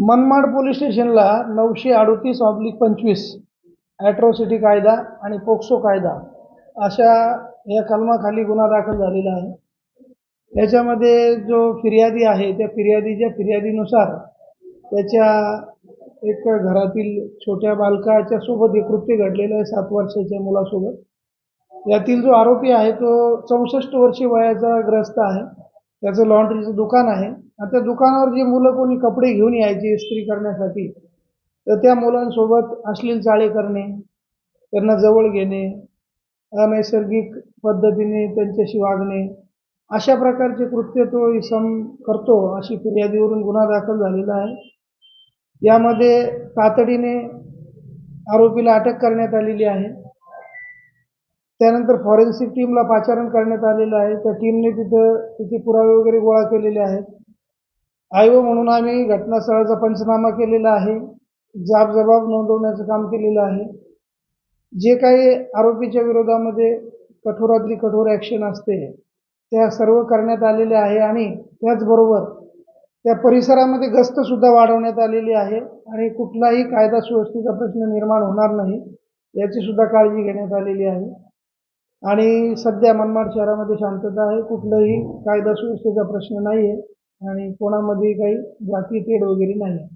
Manmad police स्टेशनला नऊशे अडोतीस ऑब्लिक पंचवीस ॲट्रॉसिटी कायदा आणि पोक्सो कायदा अशा या कलमाखाली गुन्हा दाखल झालेला आहे. याच्यामध्ये जो फिर्यादी आहे त्या फिर्यादीच्या फिर्यादीनुसार त्याच्या एक घरातील छोट्या बालकाच्या सोबत हे कृत्य घडलेलं आहे सात वर्षाच्या मुलासोबत. यातील जो आरोपी आहे तो चौसष्ट वर्षी वयाचा ग्रस्त आहे. त्याचं लॉन्ड्रीचं दुकान आहे. आणि त्या दुकानावर जे मुलं कोणी कपडे घेऊन यायचे इस्त्री करण्यासाठी तर त्या मुलांसोबत अश्लील चाळे करणे त्यांना जवळ घेणे अनैसर्गिक पद्धतीने त्यांच्याशी वागणे अशा प्रकारचे कृत्य तो इसम करतो अशी फिर्यादीवरून गुन्हा दाखल झालेला आहे. यामध्ये तातडीने आरोपीला अटक करण्यात आलेली आहे. त्यानंतर फॉरेन्सिक टीमला पाचारण करण्यात आलेलं आहे. त्या टीमने तिथं तिथे पुरावे वगैरे गोळा केलेले आहेत. आयो म्हणून आम्ही घटनास्थळाचा पंचनामा केलेला आहे. जाब जबाब नोंदवण्याचं काम केलेलं आहे. जे काही आरोपीच्या विरोधामध्ये कठोरातली कठोर ॲक्शन असते त्या सर्व करण्यात आलेले आहे आणि त्याचबरोबर त्या परिसरामध्ये गस्तसुद्धा वाढवण्यात आलेली आहे आणि कुठलाही कायदा सुव्यवस्थेचा प्रश्न निर्माण होणार नाही याची सुद्धा काळजी घेण्यात आलेली आहे. आणि सध्या मनमाड शहरामध्ये शांतता आहे. कुठलंही कायदा सुव्यवस्थेचा प्रश्न नाही आहे आणि कोणामध्ये काही जाती तेढ वगैरे नाही आहे